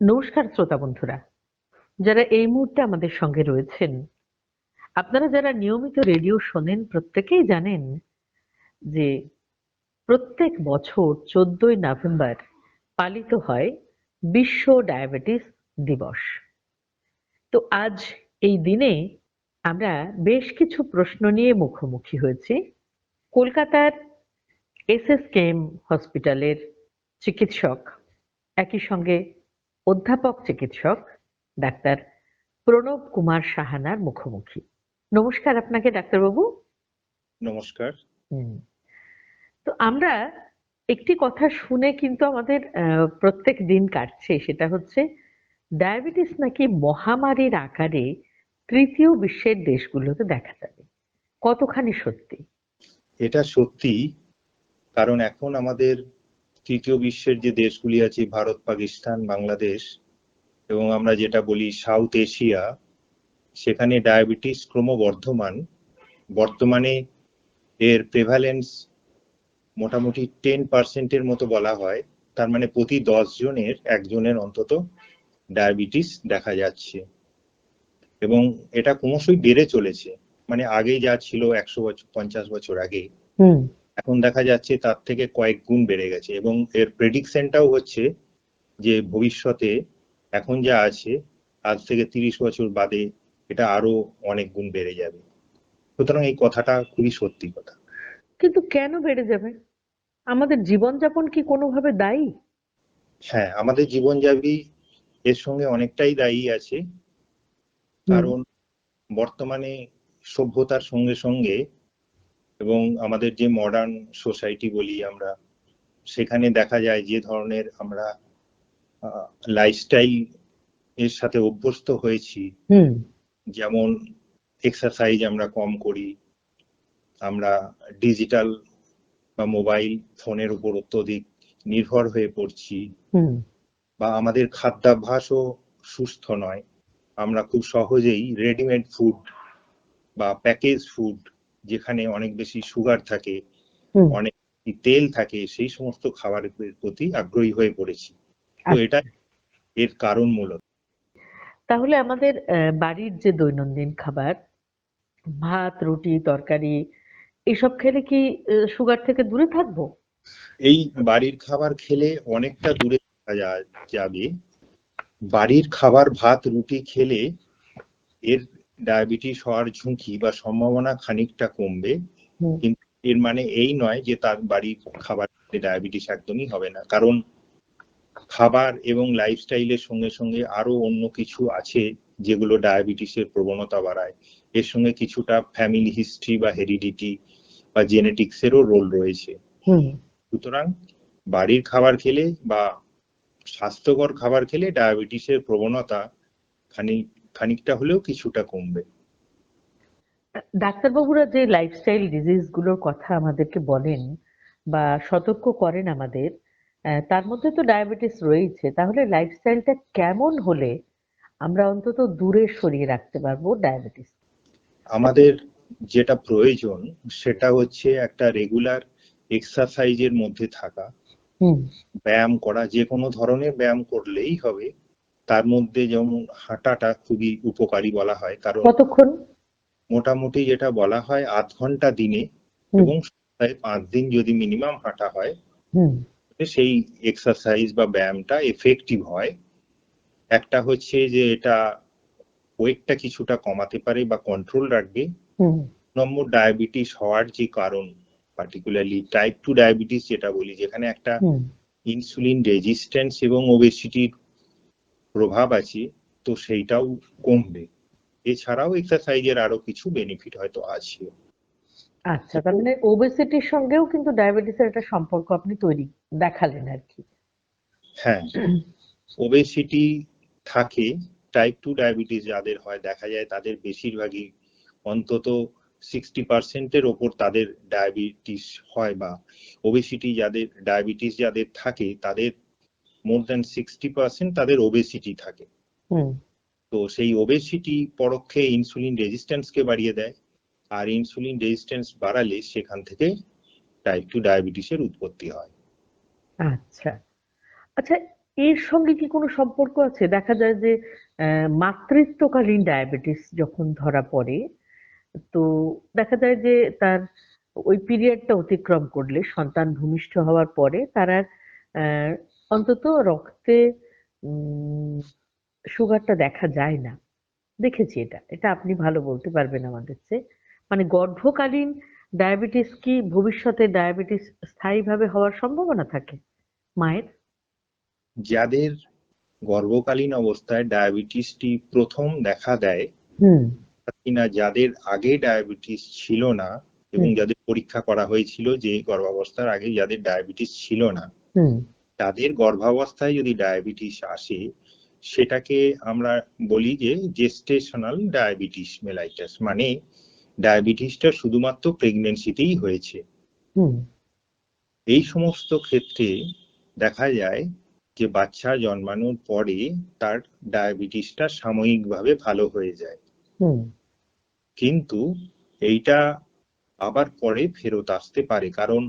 নমস্কার শ্রোতা বন্ধুরা, যারা এই মুহূর্তে আমাদের সঙ্গে রয়েছেন, আপনারা যারা নিয়মিত রেডিও শোনেন প্রত্যেকেই জানেন যে প্রত্যেক বছর চোদ্দই নভেম্বর পালিত হয় বিশ্ব ডায়াবেটিস দিবস। তো আজ এই দিনে আমরা বেশ কিছু প্রশ্ন নিয়ে মুখোমুখি হয়েছি। কলকাতার এস এস কেএম হসপিটালের চিকিৎসক একই সঙ্গে অধ্যাপক চিকিৎসক ডাক্তার প্রণব কুমার সাহানার মুখোমুখি। নমস্কার আপনাকে ডাক্তারবাবু। নমস্কার। হুম। তো আমরা একটি কথা শুনে কিন্তু আমাদের প্রত্যেক দিন কাটছে সেটা হচ্ছে ডায়াবেটিস নাকি মহামারীর আকারে তৃতীয় বিশ্বের দেশগুলোতে দেখা যাবে। কতখানি সত্যি? এটা সত্যি কারণ এখন আমাদের তৃতীয় বিশ্বের যে দেশগুলি আছে, ভারত, পাকিস্তান, বাংলাদেশ, এবং আমরা যেটা বলি সাউথ এশিয়া, সেখানে ডায়াবেটিস ক্রমবর্ধমান। বর্তমানে এর প্রেভালেন্স মোটামুটি টেন পার্সেন্টের মতো বলা হয়। তার মানে প্রতি দশ জনের একজনের অন্তত ডায়াবেটিস দেখা যাচ্ছে। এবং এটা ক্রমশই বেড়ে চলেছে। মানে আগে যা ছিল একশো বছর পঞ্চাশ বছর আগে। এখন দেখা যাচ্ছে তার থেকে কয়েক গুণ বেড়ে গেছে এবং এর প্রেডিকশনটাও হচ্ছে যে ভবিষ্যতে এখন যা আছে আজ থেকে তিরিশ বছর বাদে এটা আরও অনেক গুণ বেড়ে যাবে। সুতরাং এই কথাটা খুবই সত্যি কথা। কিন্তু কেন বেড়ে যাবে? আমাদের জীবনযাপন কি কোনোভাবে দায়ী? হ্যাঁ আমাদের জীবনযাপী এর সঙ্গে অনেকটাই দায়ী আছে। কারণ বর্তমানে সভ্যতার সঙ্গে সঙ্গে এবং আমাদের যে মডার্ন সোসাইটি বলি আমরা সেখানে দেখা যায় যে ধরনের আমরা লাইফস্টাইল এর সাথে অভ্যস্ত হয়েছি। হুম। যেমন এক্সারসাইজ আমরা কম করি আমরা ডিজিটাল বা মোবাইল ফোনের উপর অত্যধিক নির্ভর হয়ে পড়ছি। হুম। বা আমাদের খাদ্যাভ্যাসও সুস্থ নয়। আমরা খুব সহজেই রেডিমেড ফুড বা প্যাকেজ ফুড যেখানে অনেক বেশি সুগার থাকে অনেক তেল থাকে সেই সমস্ত খাবারের প্রতি আগ্রহী হয়ে পড়েছি। তো আচ্ছা। এটা এর কারণ মূলত। তাহলে আমাদের বাড়ির যে দৈনন্দিন খাবার ভাত রুটি তরকারি এসব খেলে কি সুগার থেকে দূরে থাকব? এই বাড়ির খাবার খেলে অনেকটা দূরে থাকা যাবে। বাড়ির খাবার ভাত রুটি খেলে এর ডায়াবেটিস হওয়ার ঝুঁকি বা সম্ভাবনা খানিকটা কমবে। কিন্তু এর মানে এই নয় যে তার বাড়ির খাবার ডায়াবেটিস একদমই হবে না। কারণ খাবার এবং লাইফস্টাইলের সঙ্গে সঙ্গে আরও অন্য কিছু আছে যেগুলো ডায়াবেটিসের প্রবণতা বাড়ায়। এর সঙ্গে কিছুটা ফ্যামিলি হিস্ট্রি বা হেরিডিটি বা জেনেটিক্সেরও রোল রয়েছে। সুতরাং বাড়ির খাবার খেলে বা স্বাস্থ্যকর খাবার খেলে ডায়াবেটিসের প্রবণতা খানিক খানিকটা হলেও কিছুটা কমবে। ডাক্তারবাবুরা যে লাইফস্টাইল ডিজিজগুলোর কথা আমাদেরকে বলেন বা সতর্ক করেন আমাদের তার মধ্যে তো ডায়াবেটিস রয়েছে তাহলে লাইফস্টাইলটা কেমন হলে আমরা অন্তত দূরে সরিয়ে রাখতে পারব ডায়াবেটিস আমাদের যেটা প্রয়োজন সেটা হচ্ছে একটা রেগুলার এক্সারসাইজের মধ্যে থাকা। হুম। ব্যায়াম করা যে কোনো ধরনের ব্যায়াম করলেই হবে। তার মধ্যে যেমন হাঁটাটা খুবই উপকারী বলা হয় কারণ কতক্ষণ? মোটামুটি যেটা বলা হয় আধ ঘণ্টা দিনে এবং সপ্তাহে পাঁচ দিন যদি মিনিমাম হাঁটা হয় সেই এক্সারসাইজ বা ব্যায়ামটা এফেক্টিভ হয়। একটা হচ্ছে যে এটা ওয়েটটা কিছুটা কমাতে পারে বা কন্ট্রোল রাখবে। হুম। নম্বর ডায়াবেটিস হওয়ার যে কারণ পার্টিকুলারলি টাইপ টু ডায়াবেটিস যেটা বলি যেখানে একটা ইনসুলিন রেজিস্ট্যান্স এবং ওবেসিটির প্রভাব আছে তো সেইটাও কমবে। এছাড়াও এক্সারসাইজের আরও কিছু বেনিফিট হয়তো আছে। আচ্ছা তার মানে ওবেসিটির সঙ্গেও কিন্তু ডায়াবেটিসের একটা সম্পর্ক আপনি তৈরি দেখালেন আর কি। হ্যাঁ ওবেসিটি থাকে টাইপ টু ডায়াবেটিস যাদের হয় দেখা যায় তাদের বেশিরভাগই অন্তত সিক্সটি পার্সেন্টের ওপর তাদের ডায়াবেটিস হয় বা ওবেসিটি যাদের ডায়াবেটিস যাদের থাকে তাদের মোর দ্যান সিক্সটি পার্সেন্ট তাদের ওবেসিটি থাকে। তো সেই ওবেসিটি পরোক্ষে ইনসুলিন রেজিস্ট্যান্সকে বাড়িয়ে দেয় আর ইনসুলিন রেজিস্ট্যান্স বাড়ালে সেখান থেকে টাইপ টু ডায়াবেটিসের উৎপত্তি হয়। আচ্ছা। আচ্ছা এর সঙ্গে কি কোনো সম্পর্ক আছে? দেখা যায় যে মাতৃত্বকালীন ডায়াবেটিস যখন ধরা পড়ে তো দেখা যায় যে তার ওই পিরিয়ডটা অতিক্রম করলে সন্তান ভূমিষ্ঠ হওয়ার পরে তার আর অন্তত রক্তে সুগারটা দেখা যায় না। দেখেছি এটা। এটা আপনি ভালো বলতে পারবেন আমাদের চেয়ে। মানে গর্ভকালীন ডায়াবেটিস কি ভবিষ্যতে ডায়াবেটিস স্থায়ীভাবে হওয়ার সম্ভাবনা থাকে মায়ের? যাদের গর্ভকালীন অবস্থায় ডায়াবেটিসটি প্রথম দেখা দেয় কিনা যাদের আগে ডায়াবেটিস ছিল না এবং যাদের পরীক্ষা করা হয়েছিল যে গর্ভাবস্থার আগে যাদের ডায়াবেটিস ছিল না তাদের গর্ভাবস্থায় যদি ডায়াবেটিস আসে সেটাকে আমরা বলি যে জেস্টেশনাল ডায়াবেটিস মেলাইটাস মানে ডায়াবেটিসটা শুধুমাত্র প্রেগনেন্সিতেই হয়েছে। এই সমস্ত ক্ষেত্রে দেখা যায় যে বাচ্চা জন্মানোর পরে তার ডায়াবেটিসটা সাময়িকভাবে ভালো হয়ে যায়। কিন্তু এইটা আবার পরে ফেরত আসতে পারে কারণ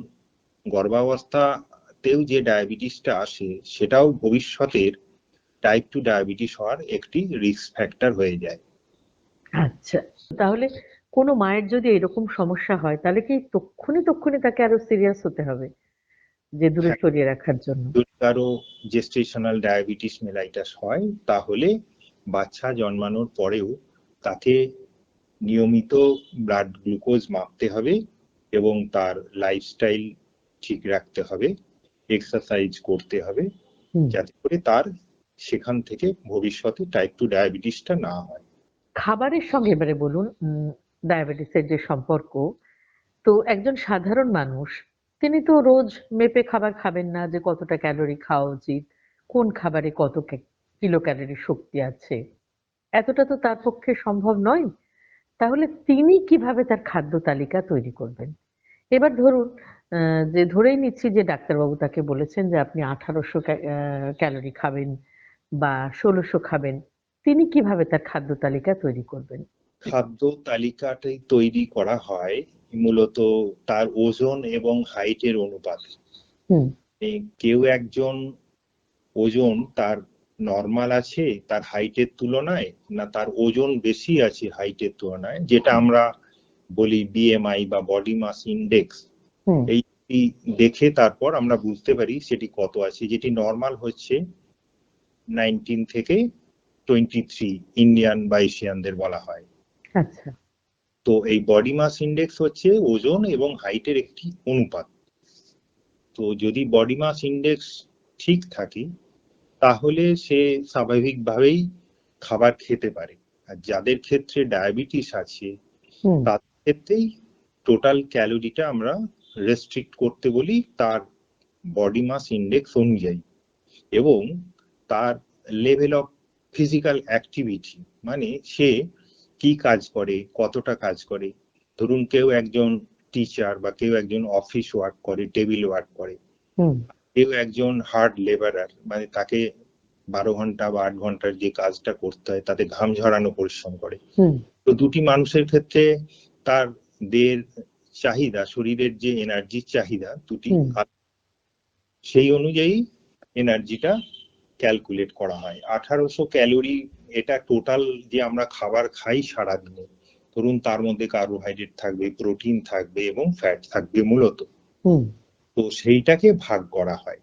গর্ভাবস্থাতেও যে ডায়াবেটিসটা আসে সেটাও ভবিষ্যতের টাইপ টু ডায়াবেটিস হওয়ার একটি রিস্ক ফ্যাক্টর হয়ে যায়। আচ্ছা তাহলে কোনো মায়ের যদি এরকম সমস্যা হয় তাহলে কি তক্ষুনি তক্ষুনি তাকে আরও সিরিয়াস হতে হবে? যে দূরে হ্যাঁ। সরিয়ে রাখার জন্য। যদি কারও জেস্টেশনাল ডায়াবেটিস মেলাইটাস হয় তাহলে বাচ্চা জন্মানোর পরেও তাকে নিয়মিত ব্লাড গ্লুকোজ মাপতে হবে এবং তার লাইফস্টাইল ঠিক রাখতে হবে। এক্সারসাইজ করতে হবে যাতে করে তার সেখান থেকে ভবিষ্যতে টাইপ টু ডায়াবেটিসটা না হয়। খাবারের সঙ্গে এবারে বলুন ডায়াবেটিসের যে সম্পর্ক তো একজন সাধারণ মানুষ তিনি তো রোজ মেপে খাবার খাবেন না যে কতটা ক্যালোরি খাওয়া উচিত কোন খাবারে কত কিলো ক্যালোরি শক্তি আছে। এতটা তো তার পক্ষে সম্ভব নয়। তাহলে তিনি কীভাবে তার খাদ্য তালিকা তৈরি করবেন? এবার ধরুন যে ধরেই নিচ্ছি যে ডাক্তারবাবু তাকে বলেছেন যে আপনি আঠারোশো ক্যালোরি খাবেন বা ষোলোশো খাবেন তিনি কীভাবে তার খাদ্য তালিকা তৈরি করবেন? খাদ্য তালিকাটাই তৈরি করা হয় মূলত তার ওজন এবং হাইটের অনুপাত। হুম। এই কেউ একজন ওজন তার নর্মাল আছে তার হাইটের তুলনায় না তার ওজন বেশি আছে হাইটের তুলনায় যেটা আমরা বলি বিএমআই বা বডি মাস ইন্ডেক্স এই দেখে তারপর আমরা বুঝতে পারি সেটি কত আছে। যেটি নর্মাল হচ্ছে নাইনটিন থেকে টোয়েন্টি থ্রি ইন্ডিয়ান বা এশিয়ানদের বলা হয়। আচ্ছা। তো এই বডি মাস ইন্ডেক্স হচ্ছে ওজন এবং হাইটের একটি অনুপাত। তো যদি বডি মাস ইন্ডেক্স ঠিক থাকে তাহলে সে স্বাভাবিকভাবেই খাবার খেতে পারে। আর যাদের ক্ষেত্রে ডায়াবেটিস আছে তাদের ক্ষেত্রেই টোটাল ক্যালোরিটা আমরা রেস্ট্রিক্ট করতে বলি তার বডি মাস ইন্ডেক্স অনুযায়ী এবং তার লেভেল অফ ফিজিক্যাল অ্যাক্টিভিটি মানে সে কি কাজ করে কতটা কাজ করে। ধরুন কেউ একজন টিচার বা কেউ একজন অফিস ওয়ার্ক করে টেবিল ওয়ার্ক করে। কেউ একজন হার্ড লেবারার মানে তাকে বারো ঘণ্টা বা আট ঘণ্টার যে কাজটা করতে হয় তাতে ঘাম ঝরানো পরিশ্রম করে। তো দুটি মানুষের ক্ষেত্রে তার দেহের চাহিদা শরীরের যে এনার্জির চাহিদা দুটি সেই অনুযায়ী এনার্জিটা ক্যালকুলেট করা হয়। আঠারোশো ক্যালোরি এটা টোটাল যে আমরা খাবার খাই সারাদিনে ধরুন তার মধ্যে কার্বোহাইড্রেট থাকবে প্রোটিন থাকবে এবং ফ্যাট থাকবে মূলত। তো সেইটাকে ভাগ করা হয়।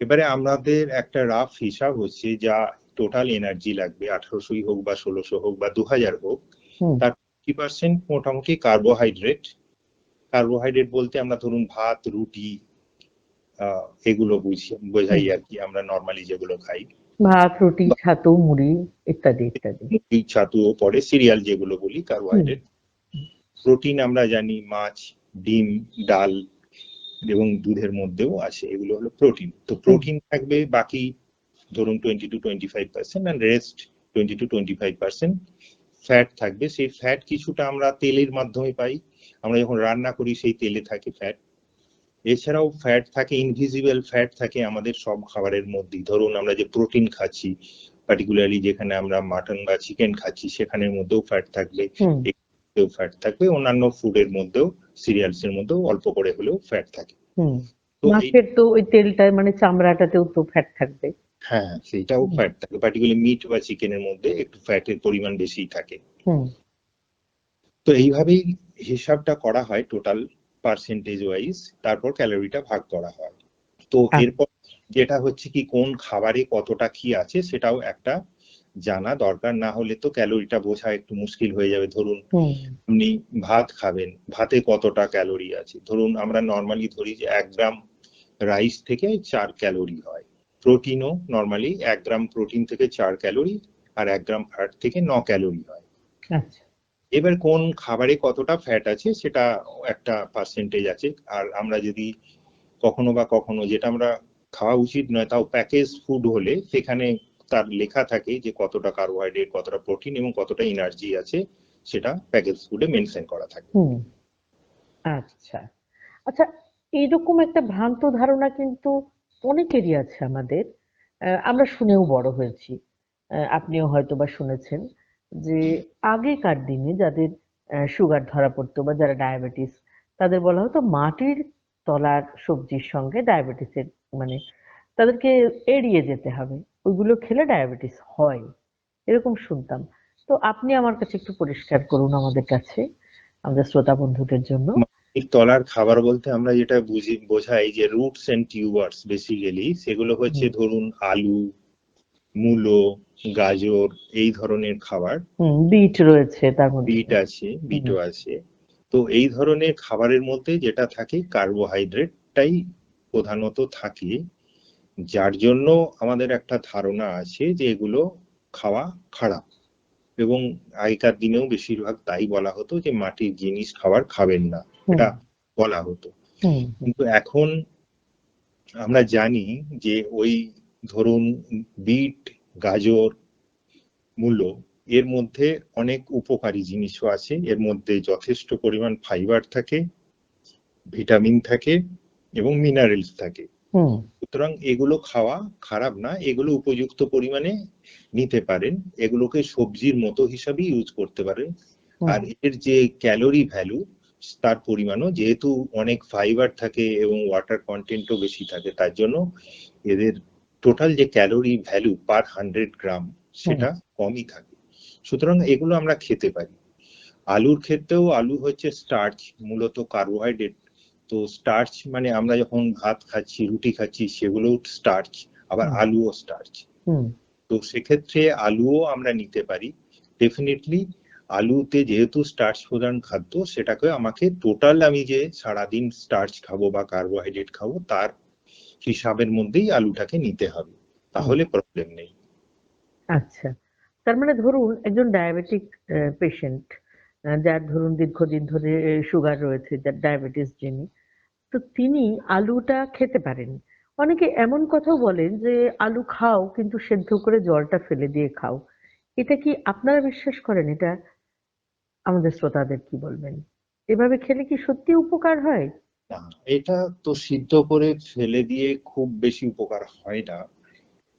এবারে আমাদের একটা রাফ হিসাব হচ্ছে যা টোটাল এনার্জি লাগবে আঠারোশোই হোক বা ষোলোশো হোক বা দু হাজার হোক তার ফিফটি পার্সেন্ট মোটামুটি কার্বোহাইড্রেট কার্বোহাইড্রেট বলতে আমরা ধরুন ভাত রুটি এগুলো বুঝি বোঝাই আর কি আমরা নর্মালি যেগুলো খাই। ভাত রুটি ছাতু মুড়ি ইত্যাদি ইত্যাদি। ছাতুও পরে সিরিয়াল যেগুলো বলি কার্বোহাইড্রেট প্রোটিন আমরা জানি মাছ ডিম ডাল এবং দুধের মধ্যেও আছে এগুলো হলো প্রোটিন তো প্রোটিন থাকবে বাকি ধরুন twenty to twenty five percent and rest twenty to twenty five percent fat থাকবে। সেই ফ্যাট কিছুটা আমরা তেলের মাধ্যমে পাই। আমরা যখন রান্না করি সেই তেলে থাকে ফ্যাট এছাড়াও ফ্যাট থাকে ইনভিজিবল ফ্যাট থাকে আমাদের সব খাবারের মধ্যেই। ধরুন আমরা যে প্রোটিন খাচ্ছি পার্টিকুলারলি যেখানে আমরা মাটন বা চিকেন খাচ্ছি সেখানের মধ্যেও ফ্যাট থাকবে। ফ্যাট থাকবে। অন্যান্য ফুডের মধ্যেও সিরিয়ালস এর মধ্যেও অল্প করে হলেও ফ্যাট থাকে। মাছের তো ওই তেলটা মানে চামড়াটাতেও তো ফ্যাট থাকবে। হ্যাঁ সেইটাও হুম। ফ্যাট থাকে। পার্টিকুলারলি মিট বা চিকেনের মধ্যে একটু ফ্যাটের পরিমাণ বেশি থাকে। হুম। তো এইভাবেই হিসাবটা করা হয় টোটাল পার্সেন্টেজ ওয়াইজ তারপর ক্যালোরিটা ভাগ করা হয়। তো। এরপর যেটা হচ্ছে কি কোন খাবারে কতটা কি আছে সেটাও একটা জানা দরকার। না হলে তো ক্যালোরিটা বোঝা একটু মুশকিল হয়ে যাবে। ধরুন আপনি ভাত খাবেন ভাতে কতটা ক্যালোরি আছে? ধরুন আমরা নর্মালি ধরি যে এক গ্রাম রাইস থেকে চার ক্যালোরি হয়। প্রোটিনও নর্মালি এক গ্রাম প্রোটিন থেকে চার ক্যালোরি আর এক গ্রাম ফ্যাট থেকে ন ক্যালোরি হয়। আচ্ছা। এবার কোন খাবারে কতটা ফ্যাট আছে সেটা একটা পার্সেন্টেজ আছে। আর আমরা যদি কখনো বা কখনো যেটা আমরা খাওয়া উচিত নয় তাও প্যাকেজ ফুড হলে সেখানে তার লেখা থাকে যে কতটা কার্বোহাইড্রেট কতটা প্রোটিন এবং কতটা এনার্জি আছে সেটা প্যাকেজ ফুডে মেনশন করা থাকে। আচ্ছা। আচ্ছা এইরকম একটা ভ্রান্ত ধারণা কিন্তু অনেকেরই আছে আমাদের। আমরা শুনেও বড় হয়েছি। আপনিও হয়তো বা শুনেছেন যে আগেকার দিনে যাদের সুগার ধরা পড়তো বা যারা ডায়াবেটিস তাদের বলা হতো মাটির তলার সবজির সঙ্গে ডায়াবেটিসের মানে তাদেরকে এড়িয়ে যেতে হবে। ওইগুলো খেলে ডায়াবেটিস হয়। এরকম শুনতাম। তো আপনি আমার কাছে একটু পরিষ্কার করুন আমাদের কাছে। আমাদের শ্রোতা বন্ধুদের জন্য। তলার খাবার বলতে আমরা যেটা বুঝি বোঝাই যে রুটস এন্ড টিউবার্স বেসিক্যালি সেগুলো হচ্ছে ধরুন আলু মূলো গাজর এই ধরনের খাবার। বিট রয়েছে তার মধ্যে। বিট আছে বিটও আছে। তো এই ধরনের খাবারের মধ্যে যেটা থাকে কার্বোহাইড্রেটটাই প্রধানত থাকে। যার জন্য আমাদের একটা ধারণা আছে যে এগুলো খাওয়া খারাপ। এবং আগেকার দিনেও বেশিরভাগ তাই বলা হতো যে মাটির জিনিস খাবার খাবেন না। এটা বলা হতো। কিন্তু এখন আমরা জানি যে ওই ধরুন বিট গাজর মূলো এর মধ্যে অনেক উপকারী জিনিসও আছে। এর মধ্যে যথেষ্ট পরিমাণ ফাইবার থাকে ভিটামিন থাকে এবং মিনারেলস থাকে। সুতরাং এগুলো খাওয়া খারাপ না এগুলো উপযুক্ত পরিমাণে নিতে পারেন। এগুলোকে সবজির মতো হিসাবে ইউজ করতে পারেন। আর এর যে ক্যালোরি ভ্যালু তার পরিমাণও যেহেতু অনেক ফাইবার থাকে এবং ওয়াটার কন্টেন্টও বেশি থাকে তার জন্য এদের টোটাল যে calorie value per hundred gram সেটা কমই থাকে। সুতরাং এগুলো আমরা খেতে পারি। আলুর ক্ষেত্রেও আলু হচ্ছে স্টার্চ মূলত কার্বোহাইড্রেট তো স্টার্চ মানে আমরা যখন ভাত খাচ্ছি রুটি খাচ্ছি সেগুলোও স্টার্চ আবার আলুও স্টার্চ হুম, তো সেক্ষেত্রে আলুও আমরা নিতে পারি। ডেফিনেটলি আলুতে যেহেতু স্টার্চ প্রধান খাদ্য, সেটাকে আমাকে টোটাল আমি যে সারাদিন স্টার্চ খাব বা কার্বোহাইড্রেট খাব, তার হিসাবের মধ্যেই আলুটাকে নিতে হবে। তাহলে প্রবলেম নেই। আচ্ছা। তার মানে ধরুন, একজন ডায়াবেটিক পেশেন্ট যার ধরুন দীর্ঘদিন ধরে সুগার রয়েছে, যার ডায়াবেটিস যিনি, তো তিনি আলুটা খেতে পারেন। অনেকে এমন কথাও বলেন যে, আলু খাও, কিন্তু সেদ্ধ করে জলটা ফেলে দিয়ে খাও। এটা কি আপনারা বিশ্বাস করেন? এটা আমাদের শ্রোতাদের কি বলবেন? এভাবে খেলে কি সত্যি উপকার হয়? এটা তো সিদ্ধ করে ফেলে দিয়ে খুব বেশি উপকার হয় না।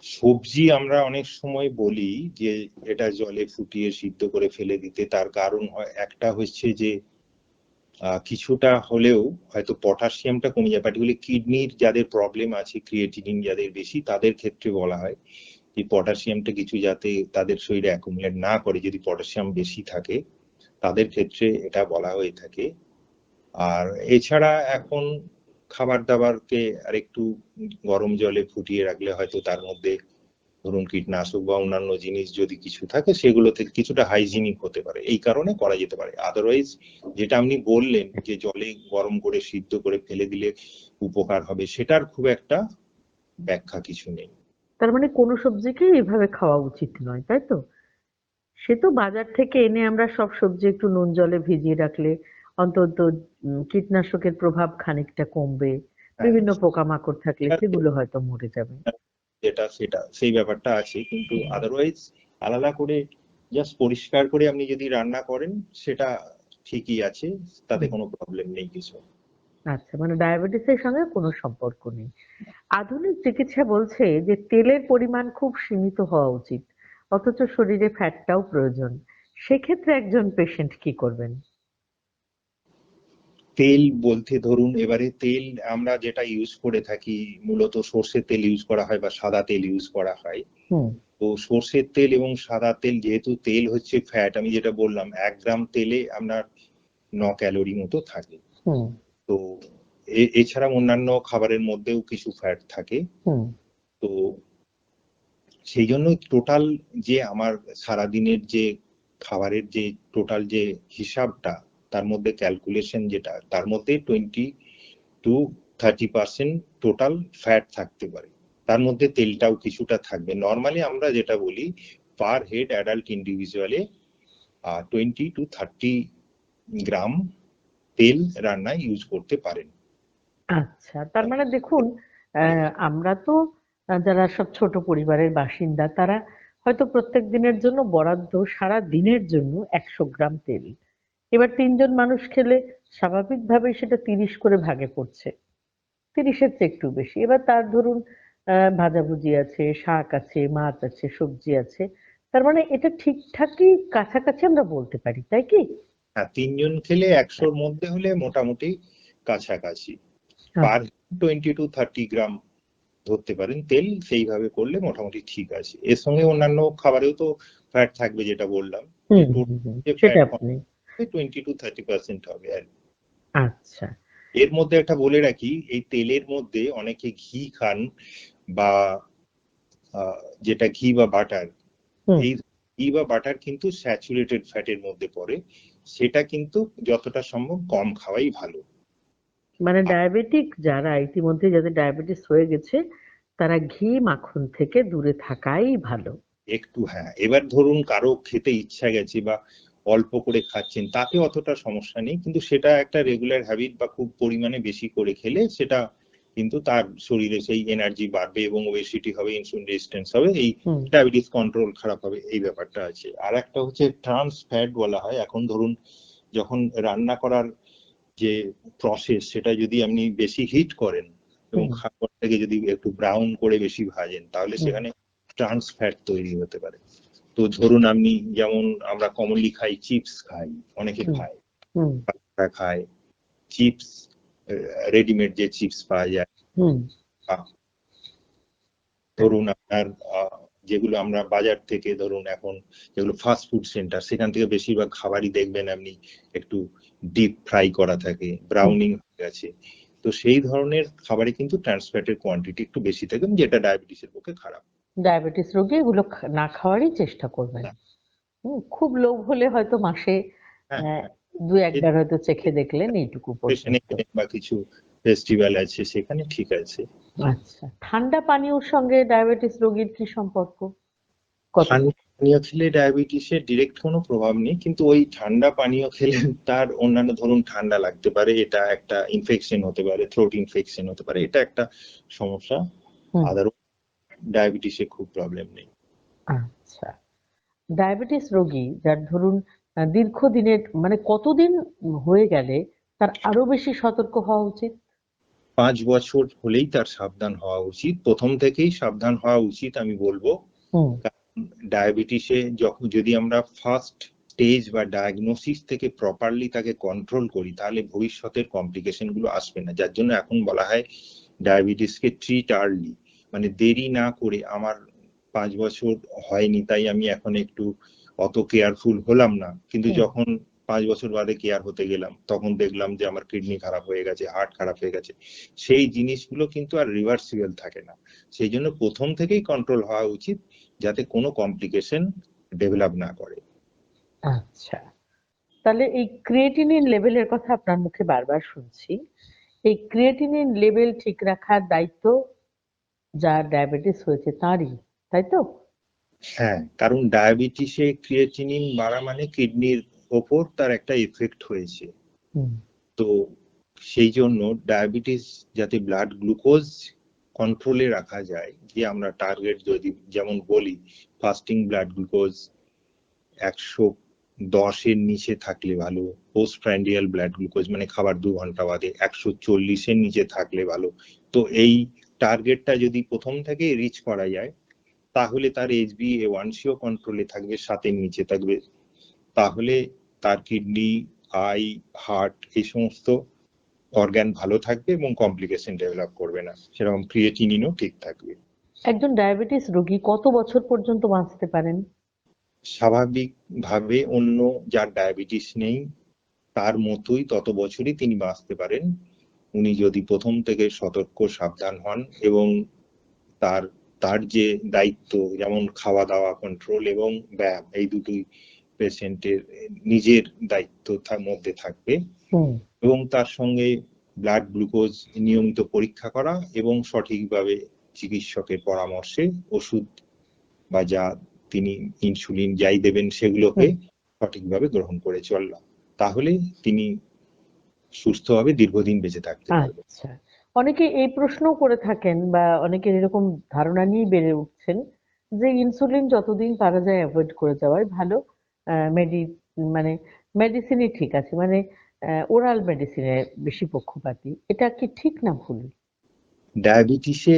সবজি আমরা অনেক সময় বলি যে, এটা জলে ফুটিয়ে সিদ্ধ করে ফেলে দিতে। তার কারণ একটা হচ্ছে যে কিছুটা হলেও হয়তো পটাশিয়ামটা কমে যায় পার্টিকুলারলি কিডনির যাদের প্রবলেম আছে ক্রিয়েটিনিন যাদের বেশি, তাদের ক্ষেত্রে বলা হয় যে, পটাশিয়ামটা কিছু যাতে তাদের শরীরে অ্যাকুমুলেট না করে, যদি পটাশিয়াম বেশি থাকে। তাদের ক্ষেত্রে এটা বলা হয়ে থাকে। আর এছাড়া এখন খাবার দাবারকে আর একটু গরম জলে ফুটিয়ে রাখলে হয়তো তার মধ্যে ধরুন কীটনাশক বা অন্যান্য জিনিস যদি কিছু থাকে, সেগুলো থেকে কিছুটা হাইজিনিক হতে পারে। এই কারণে করা যেতে পারে। আদারওয়াইজ যেটা আপনি বললেন যে জলে গরম করে সিদ্ধ করে ফেলে দিলে উপকার হবে, সেটার খুব একটা ব্যাখ্যা কিছু নেই। তার মানে কোনো সবজিকেই এভাবে খাওয়া উচিত নয়, তাই তো? সে তো বাজার থেকে এনে আমরা সব সবজি একটু নুন জলে ভিজিয়ে রাখলে অন্তত কীটনাশকের প্রভাব খানিকটা কমবে। বিভিন্ন পোকামাকড় থাকলে সেগুলো হয়তো মরে যাবে। যেটা সেটা সেই ব্যাপারটা আছে। কিন্তু আদারওয়াইজ আলাদা করে জাস্ট পরিষ্কার করে আপনি যদি রান্না করেন সেটা ঠিকই আছে তাতে কোনো প্রবলেম নেই কিছু। আচ্ছা মানে ডায়াবেটিসের সঙ্গে কোনো সম্পর্ক নেই। আধুনিক চিকিৎসা বলছে যে তেলের পরিমাণ খুব সীমিত হওয়া উচিত। অথচ শরীরে ফ্যাটটাও প্রয়োজন। সেক্ষেত্রে একজন পেশেন্ট কি করবেন? তেল বলতে ধরুন এবারে তেল আমরা যেটা ইউজ করে থাকি মূলত সর্ষের তেল ইউজ করা হয় বা সাদা তেল ইউজ করা হয়। হুম। তো সর্ষের তেল এবং সাদা তেল যেহেতু তেল হচ্ছে ফ্যাট আমি যেটা বললাম এক গ্রাম তেলে আপনার ন ক্যালোরি মতো থাকে। তো এ- এছাড়া অন্যান্য খাবারের মধ্যেও কিছু ফ্যাট থাকে। হুম। তো সেই জন্য টোটাল যে আমার সারাদিনের যে খাবারের যে টোটাল যে হিসাবটা, তার মধ্যে ক্যালকুলেশন যেটা, তার মধ্যে twenty to thirty percent total fat থাকতে পারে। তার মধ্যে তেলটাও কিছুটা থাকবে। নর্মালি আমরা যেটা বলি পার হেড অ্যাডাল্ট ইন্ডিভিজুয়ালে টোয়েন্টি টু থার্টি গ্রাম তেল রান্নায় ইউজ করতে পারেন। আচ্ছা তার মানে দেখুন আমরা তো যারা সব ছোট পরিবারের বাসিন্দা তারা হয়তো প্রত্যেক দিনের জন্য বরাদ্দ সারা দিনের জন্য একশো গ্রাম তেল। এবার তিনজন মানুষ খেলে স্বাভাবিকভাবেই সেটা তিরিশ করে ভাগে পড়ছে। তিরিশের চেয়ে একটু বেশি। এবার তার ধরুন ভাজাভুজি আছে শাক আছে মাছ আছে সবজি আছে। তার মানে এটা ঠিকঠাকই কাছাকাছি আমরা বলতে পারি তাই কি? হ্যাঁ তিনজন খেলে একশোর মধ্যে হলে মোটামুটি কাছাকাছি। Per twenty to thirty gram. ধরতে পারেন তেল সেইভাবে করলে মোটামুটি ঠিক আছে। এর সঙ্গে অন্যান্য খাবারেও তো ফ্যাট থাকবে যেটা বললাম। টোয়েন্টি টু থার্টি পার্সেন্ট হবে আর। আচ্ছা। এর মধ্যে একটা বলে রাখি এই তেলের মধ্যে অনেকে ঘি খান বা যেটা ঘি বা বাটার এই ঘি বা বাটার কিন্তু স্যাচুরেটেড ফ্যাটের মধ্যে পড়ে। সেটা কিন্তু যতটা সম্ভব কম খাওয়াই ভালো। মানে ডায়াবেটিক যারা ইতিমধ্যে যাদের ডায়াবেটিস হয়ে গেছে তারা ঘি মাখন থেকে দূরে থাকাই ভালো। একটু হ্যাঁ এবার ধরুন কারও খেতে ইচ্ছা গেছে বা অল্প করে খাচ্ছেন তাতে অতটা সমস্যা নেই কিন্তু সেটা একটা রেগুলার হ্যাবিট বা খুব পরিমাণে বেশি করে খেলে সেটা কিন্তু তার শরীরে সেই এনার্জি বাড়বে এবং ওবেসিটি হবে ইনসুলিন রেজিস্ট্যান্স হবে এই ডায়াবেটিস কন্ট্রোল খারাপ হবে এই ব্যাপারটা আছে। আর একটা হচ্ছে ট্রান্স ফ্যাট বলা হয় এখন ধরুন যখন রান্না করার যে প্রসেস সেটা যদি আপনি বেশি হিট করেন এবং। খাবারটাকে যদি একটু ব্রাউন করে বেশি ভাজেন তাহলে সেখানে ট্রান্স ফ্যাট তৈরি হতে পারে। তো ধরুন আপনি যেমন আমরা কমনলি খাই চিপস খাই অনেকে খায়। খায় চিপস রেডিমেড যে চিপস পাওয়া যায়। ধরুন আপনার যেগুলো আমরা বাজার থেকে ধরুন এখন যেগুলো ফাস্ট ফুড সেন্টার সেখান থেকে বেশিরভাগ খাবারই দেখবেন আপনি একটু ডিপ ফ্রাই করা থাকে ব্রাউনিং হয়ে গেছে। তো সেই ধরনের খাবারে কিন্তু ট্রান্সফ্যাটের কোয়ান্টিটি একটু বেশি থাকে যেটা ডায়াবেটিসের পক্ষে খারাপ। ডায়াবেটিস রোগী এগুলো না খাওয়ারই চেষ্টা করবেন। হুম, খুব লোভ হলে হয়তো মাসে হ্যাঁ, আহ, দু একবার হয়তো চেখে দেখলেন এইটুকু বা কিছু ফেস্টিভ্যাল আছে সেখানে ঠিক আছে। আচ্ছা ঠান্ডা পানীয়র সঙ্গে ডায়াবেটিস রোগীর কি সম্পর্ক? পানীয় খেলে ডায়াবেটিসের ডিরেক্ট কোনো প্রভাব নেই কিন্তু ওই ঠান্ডা পানীয় খেলে তার অন্যান্য ধরুন ঠান্ডা লাগতে পারে এটা একটা ইনফেকশন হতে পারে থ্রোট ইনফেকশন হতে পারে এটা একটা সমস্যা। আদার ডায়াবেটিসে খুব প্রবলেম নেই। আচ্ছা। ডায়াবেটিস রোগী যার ধরুন দীর্ঘদিনের মানে কতদিন হয়ে গেলে তার আরও বেশি সতর্ক হওয়া উচিত? পাঁচ বছর হলেই তার সাবধান হওয়া উচিত। প্রথম থেকেই সাবধান হওয়া উচিত আমি বলব। ডায়াবেটিসে যখন যদি আমরা ফার্স্ট স্টেজ বা ডায়াগনোসিস থেকে প্রপারলি তাকে কন্ট্রোল করি তাহলে ভবিষ্যতের কমপ্লিকেশনগুলো আসবে না। যার জন্য এখন বলা হয় ডায়াবেটিসকে ট্রিট আর্লি মানে দেরি না করে আমার পাঁচ বছর হয়নি তাই আমি এখন একটু অত কেয়ারফুল হলাম না। কিন্তু যখন পাঁচ বছর বাদে কেয়ার হতে গেলাম তখন দেখলাম যে আমার কিডনি খারাপ হয়ে গেছে হার্ট খারাপ হয়ে গেছে। সেই জিনিসগুলো কিন্তু আর রিভার্সিবল থাকে না। সেই জন্য প্রথম থেকেই কন্ট্রোল হওয়া উচিত যাতে কোনো কমপ্লিকেশন ডেভেলপ না করে। আচ্ছা। তাহলে এই ক্রিয়েটিনিন লেভেলের কথা আপনার মুখে বারবার শুনছি। এই ক্রিয়েটিনিন লেভেল ঠিক রাখার দায়িত্ব যার ডায়াবেটিস হয়েছে তারই তাই তো? হ্যাঁ কারণ ডায়াবেটিসে ক্রিয়েটিনিন বাড়া মানে কিডনির ওপর তার একটা এফেক্ট হয়েছে। তো সেই জন্য ডায়াবেটিস যাতে ব্লাড গ্লুকোজ কন্ট্রোলে রাখা যায় যে আমরা টার্গেট যদি যেমন বলি ফাস্টিং ব্লাড গ্লুকোজ একশো দশের নিচে থাকলে ভালো পোস্ট প্র্যান্ডিয়াল ব্লাড গ্লুকোজ মানে খাবার দু ঘণ্টা বাদে একশো চল্লিশের নিচে থাকলে ভালো। তো এই টার্গেটটা যদি প্রথম থেকে রিচ করা যায় তাহলে তার এইচবি এ ওয়ান সিও কন্ট্রোলে থাকবে সাথে নিচে থাকবে। তাহলে তার কিডনি আই হার্ট এই সমস্ত অর্গান ভালো থাকবে এবং কমপ্লিকেশন ডেভেলপ করবে না। সেরকম ক্রিয়েটিনিনও ঠিক থাকবে। একজন ডায়াবেটিস রোগী কত বছর পর্যন্ত বাঁচতে পারেন? স্বাভাবিকভাবে অন্য যার ডায়াবেটিস নেই তার মতোই তত বছরই তিনি বাঁচতে পারেন। উনি যদি প্রথম থেকে সতর্ক সাবধান হন এবং তার তার যে দায়িত্ব যেমন খাওয়া দাওয়া কন্ট্রোল এবং ব্যায়াম এই দুটোই পেশেন্টের নিজের দায়িত্ব তার মধ্যে থাকবে। এবং তার সঙ্গে ব্লাড গ্লুকোজ নিয়মিত পরীক্ষা করা এবং সঠিকভাবে চিকিৎসকের পরামর্শে ওষুধ বা যা তিনি ইনসুলিন যাই দেবেন সেগুলোকে সঠিকভাবে গ্রহণ করে চললাম। তাহলে তিনি সুস্থভাবে দীর্ঘদিন বেঁচে থাকতে পারবেন। আচ্ছা। অনেকে এই প্রশ্নও করে থাকেন বা অনেকে এরকম ধারণা নিয়ে বেড়ে উঠছেন যে ইনসুলিন যতদিন পারা যায় অ্যাভয়েড করে যাওয়াই ভালো। মেডি মানে মেডিসিনই ঠিক আছে মানে ওরাল মেডিসিনে বেশি পক্ষপাতী। এটা কি ঠিক না ভুল? ডায়াবেটিসে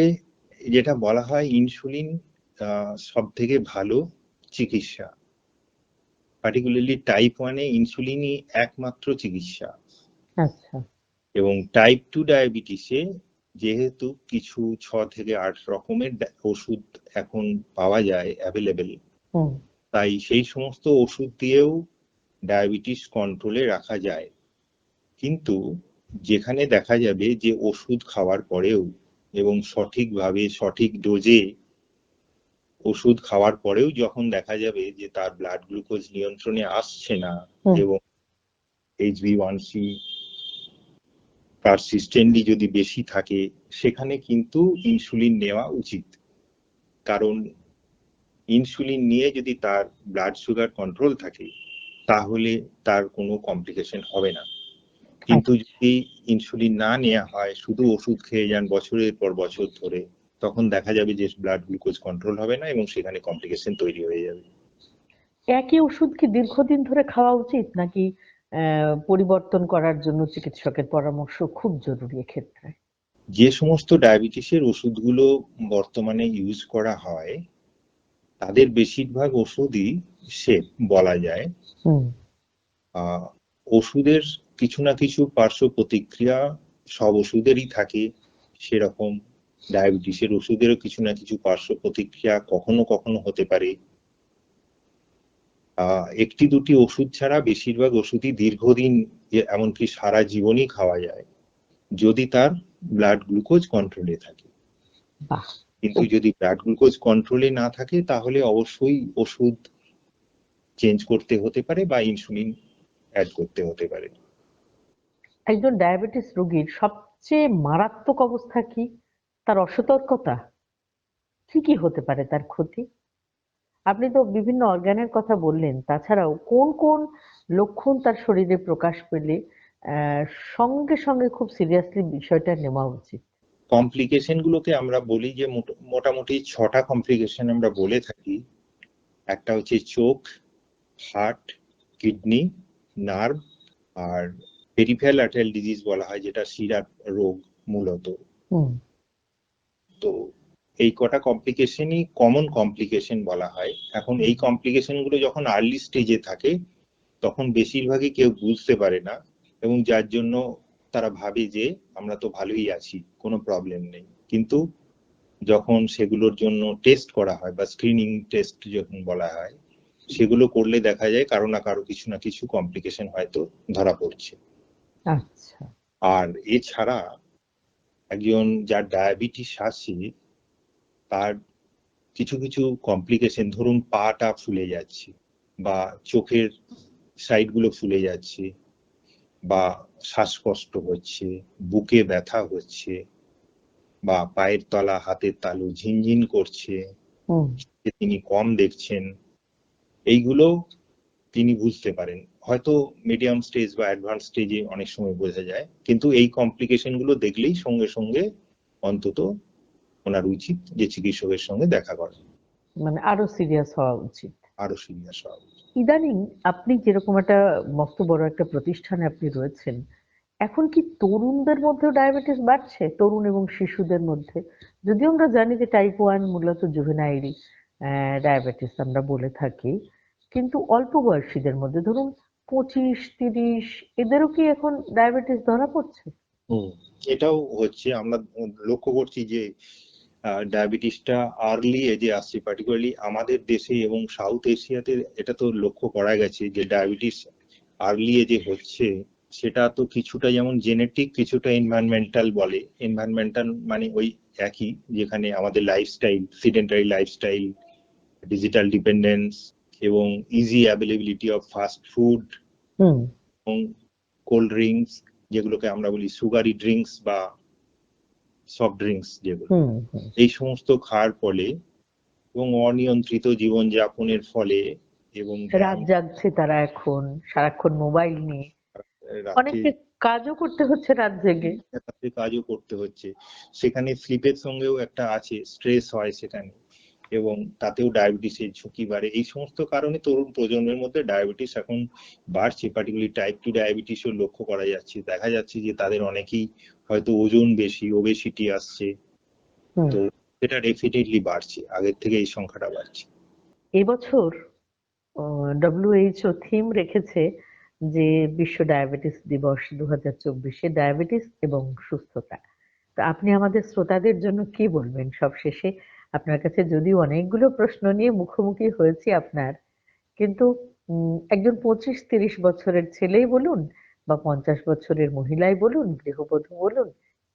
যেটা বলা হয় ইনসুলিন সব থেকে ভালো চিকিৎসা। পার্টিকুলারলি টাইপ ওয়ানে ইনসুলিনই একমাত্র চিকিৎসা। আচ্ছা। এবং টাইপ টু ডায়াবেটিসে যেহেতু কিছু ছ থেকে আট রকমের ওষুধ এখন পাওয়া যায় অ্যাভেলেবেল তাই সেই সমস্ত ওষুধ দিয়েও ডায়াবেটিস কন্ট্রোলে রাখা যায় কিন্তু যেখানে দেখা যাবে যে ওষুধ খাওয়ার পরেও এবং সঠিকভাবে সঠিক ডোজে ওষুধ খাওয়ার পরেও যখন দেখা যাবে যে তার ব্লাড গ্লুকোজ নিয়ন্ত্রণে আসছে না। এবং এইচবি ওয়ান সি পারসিস্টেন্টলি যদি বেশি থাকে সেখানে কিন্তু ইনসুলিন নেওয়া উচিত। কারণ ইনসুলিন নিয়ে যদি তার ব্লাড সুগার কন্ট্রোল থাকে তাহলে তার কোনো কমপ্লিকেশন হবে না। কিন্তু যদি ইনসুলিন না নেওয়া হয় শুধু ওষুধ খেয়ে যান বছরের পর বছর ধরে তখন দেখা যাবে যে ব্লাড গ্লুকোজ কন্ট্রোল হবে না এবং সেখানে কমপ্লিকেশন তৈরি হয়ে যাবে। একই ওষুধ কি দীর্ঘদিন ধরে খাওয়া উচিত নাকি পরিবর্তন করার জন্য চিকিৎসকের পরামর্শ খুব জরুরি এক্ষেত্রে। যে সমস্ত ডায়াবেটিসের ওষুধগুলো বর্তমানে ইউজ করা হয় তাদের বেশিরভাগ ওষুধই সে বলা যায়। আহ, ওষুধের কিছু না কিছু পার্শ্ব প্রতিক্রিয়া সব ওষুধেরই থাকে। সেরকম ডায়াবেটিসের ওষুধেরও কিছু না কিছু পার্শ্ব প্রতিক্রিয়া কখনো কখনো হতে পারে। একটি দুটি ওষুধ ছাড়া বেশিরভাগ ওষুধই দীর্ঘদিন এমনকি সারা জীবনই খাওয়া যায় যদি তার ব্লাড গ্লুকোজ কন্ট্রোলে থাকে। বাহ। কিন্তু যদি ব্লাড গ্লুকোজ কন্ট্রোলে না থাকে তাহলে অবশ্যই ওষুধ চেঞ্জ করতে হতে পারে বা ইনসুলিন অ্যাড করতে হতে পারে। একজন ডায়াবেটিস রোগীর সবচেয়ে মারাত্মক অবস্থা কি? তার অসতর্কতা? কি কি হতে পারে তার ক্ষতি? আপনি তো বিভিন্ন অর্গানের কথা বললেন। তাছাড়াও কোন কোন লক্ষণ তার শরীরে প্রকাশ পেলে সঙ্গে সঙ্গে খুব সিরিয়াসলি বিষয়টা নেওয়া উচিত? কমপ্লিকেশন গুলোকে আমরা বলি যে মোট- মোটামুটি ছটা কমপ্লিকেশন আমরা বলে থাকি। একটা হচ্ছে চোখ হার্ট কিডনি নার্ভ আর পেরিফেরাল আর্টারিয়াল ডিজিজ বলা হয় যেটা শিরার রোগ মূলত। হুম। তো এই কটা কমপ্লিকেশনই কমন কমপ্লিকেশন বলা হয়। এখন এই কমপ্লিকেশনগুলো যখন আর্লি স্টেজে থাকে তখন বেশিরভাগই কেউ বুঝতে পারে না এবং যার জন্য তারা ভাবে যে আমরা তো ভালোই আছি কোনো প্রবলেম নেই। কিন্তু যখন সেগুলোর জন্য টেস্ট করা হয় বা স্ক্রিনিং টেস্ট যখন বলা হয় সেগুলো করলে দেখা যায় কারও না কারও কিছু না কিছু কমপ্লিকেশন হয়তো ধরা পড়ছে। আচ্ছা। আর এছাড়া একজন যার ডায়াবেটিস আছে তার কিছু কিছু কমপ্লিকেশন ধরুন পাটা ফুলে যাচ্ছে বা চোখের সাইডগুলো ফুলে যাচ্ছে বা শ্বাসকষ্ট হচ্ছে বুকে ব্যথা হচ্ছে বা পায়ের তলা হাতের তালু ঝিনঝিন করছে তিনি কম দেখছেন এইগুলো তিনি বুঝতে পারেন। হয়তো মিডিয়াম স্টেজ বা অ্যাডভান্স স্টেজে অনেক সময় বোঝা যায় কিন্তু এই কমপ্লিকেশনগুলো দেখলেই সঙ্গে সঙ্গে অন্তত ওনার উচিত যে চিকিৎসকের সঙ্গে দেখা করা। মানে আরও সিরিয়াস হওয়া উচিত। আরও সিরিয়াস হওয়া উচিত। ইদানিং আপনি যেরকম একটা মস্ত বড় একটা প্রতিষ্ঠানে আপনি রয়েছেন এখন কি তরুণদের মধ্যেও ডায়াবেটিস বাড়ছে? তরুণ এবং শিশুদের মধ্যে? যদিও আমরা জানি যে টাইপ ওয়ান মূলত জুভেনাইল ডায়াবেটিস আমরা বলে থাকি কিন্তু অল্প বয়সীদের মধ্যে ধরুন পঁচিশ তিরিশ এদেরও কি এখন ডায়াবেটিস ধরা পড়ছে? এটাও হচ্ছে। আমরা লক্ষ্য করছি যে ডায়াবেটিসটা আর্লি এজে আসছে। পার্টিকুলারলি আমাদের দেশে এবং সাউথ এশিয়াতে এটা তো লক্ষ্য করা গেছে যে ডায়াবেটিস আর্লি এজে হচ্ছে। সেটা তো কিছুটা যেমন জেনেটিক কিছুটা এনভায়রনমেন্টাল বলে। এনভায়রনমেন্টাল মানে ওই একই যেখানে আমাদের lifestyle sedentary lifestyle digital dependence এবং easy availability of fast food hmm. এবং কোল্ড ড্রিঙ্কস যেগুলোকে আমরা বলি সুগারি ড্রিঙ্কস বা সফট ড্রিঙ্কস যেগুলো এই সমস্ত খাওয়ার ফলে এবং অনিয়ন্ত্রিত জীবনযাপনের ফলে এবং রাত জাগছে তারা এখন সারাক্ষণ মোবাইল নিয়ে। অনেকে কাজও করতে হচ্ছে রাত জেগে। কাজও করতে হচ্ছে। সেখানে স্লিপের সঙ্গেও একটা আছে স্ট্রেস হয় সেখানে। এবং তাতেও ডায়াবেটিসের ঝুঁকি বাড়ে। এই সমস্ত কারণে তরুণ প্রজন্মের মধ্যে ডায়াবেটিস এখন বাড়ছে। পার্টিকুলারলি টাইপ টু ডায়াবেটিসও লক্ষ্য করা যাচ্ছে। দেখা যাচ্ছে যে তাদের অনেকেই হয়তো ওজন বেশি ওবেসিটি আসছে। তো সেটা ডেফিনেটলি বাড়ছে। আগের থেকে এই সংখ্যাটা বাড়ছে। এবছর ডব্লিউএইচও থিম রেখেছে যে বিশ্ব ডায়াবেটিস দিবস দু হাজার চব্বিশে ডায়াবেটিস এবং সুস্থতা। তো আপনি আমাদের শ্রোতাদের জন্য কি বলবেন সবশেষে? আপনার কাছে যদিও অনেকগুলো প্রশ্ন নিয়ে মুখোমুখি হয়েছি আপনার, কিন্তু একজন পঁচিশ তিরিশ বছরের ছেলেই বলুন বা পঞ্চাশ বছরের মহিলাই বলুন, গৃহবধূ বলুন,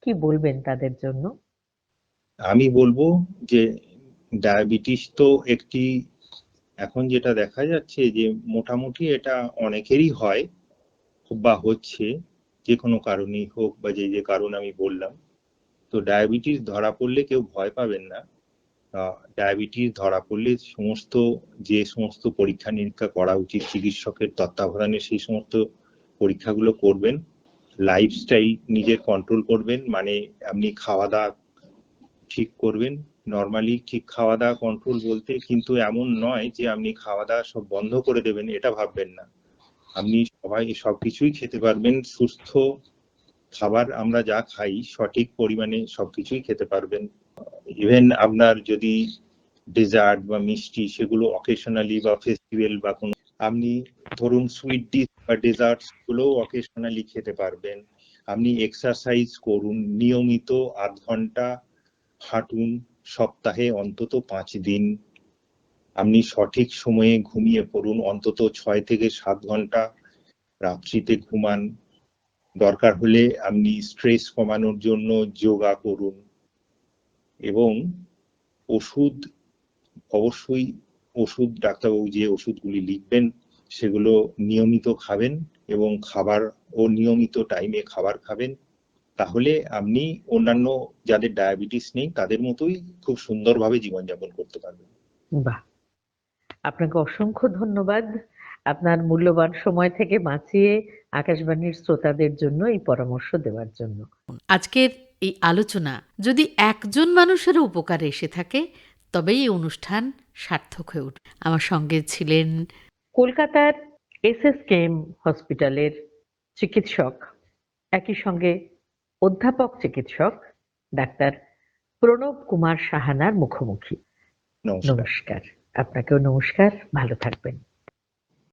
কি বলবেন তাদের জন্য? আমি বলব যে, ডায়াবেটিস তো একটি, এখন যেটা দেখা যাচ্ছে যে, মোটামুটি এটা অনেকেরই হয় বা হচ্ছে, যে কোনো কারণেই হোক বা যে যে কারণ আমি বললাম। তো ডায়াবেটিস ধরা পড়লে কেউ ভয় পাবেন না। ডায়াবেটিস ধরা পড়লে সমস্ত, যে সমস্ত পরীক্ষা নিরীক্ষা করা উচিত, চিকিৎসকের তত্ত্বাবধানে সেই সমস্ত পরীক্ষাগুলো করবেন। লাইফস্টাইল নিজের কন্ট্রোল করবেন মানে আপনি খাওয়া দাওয়া ঠিক করবেন। নর্মালি ঠিক খাওয়া দাওয়া কন্ট্রোল বলতে কিন্তু এমন নয় যে আপনি খাওয়া দাওয়া সব বন্ধ করে দেবেন, এটা ভাববেন না। আপনি সবাই সবকিছুই খেতে পারবেন, সুস্থ খাবার আমরা যা খাই, সঠিক পরিমাণে সবকিছুই খেতে পারবেন। ইভেন আপনার যদি ডেজার্ট বা মিষ্টি সেগুলো অকেশনালি বা ফেস্টিভ্যাল বা কোনো, আপনি ধরুন সুইট ডিশ বা ডেজার্টসগুলো অকেশনালি খেতে পারবেন। আপনি এক্সারসাইজ করুন, নিয়মিত আধ ঘণ্টা হাঁটুন সপ্তাহে অন্তত পাঁচ দিন। আপনি সঠিক সময়ে ঘুমিয়ে পড়ুন, অন্তত ছয় থেকে সাত ঘণ্টা রাত্রিতে ঘুমান। দরকার হলে আপনি স্ট্রেস কমানোর জন্য যোগা করুন। এবং ওষুধ অবশ্যই ওষুধ ডাক্তারবাবু যে ওষুধগুলি লিখবেন সেগুলো নিয়মিত খাবেন এবং খাবার ও নিয়মিত টাইমে খাবার খাবেন। তাহলে আপনি অন্যান্য যাদের ডায়াবেটিস নেই তাদের মতোই খুব সুন্দরভাবে জীবনযাপন করতে পারবেন। বাহ! আপনাকে অসংখ্য ধন্যবাদ। আপনার মূল্যবান সময় থেকে বাঁচিয়ে আকাশবাণীর শ্রোতাদের জন্য এই পরামর্শ দেওয়ার জন্য। আজকের এই আলোচনা যদি একজন মানুষেরও উপকারে এসে থাকে তবেই এই অনুষ্ঠান সার্থক হয়ে উঠবে। আমার সঙ্গে ছিলেন কলকাতার এসএসকেএম হসপিটালের চিকিৎসক একই সঙ্গে অধ্যাপক চিকিৎসক ডাক্তার প্রণব কুমার সাহানার মুখোমুখি। নমস্কার। নমস্কার। আপনাকেও নমস্কার। ভালো থাকবেন।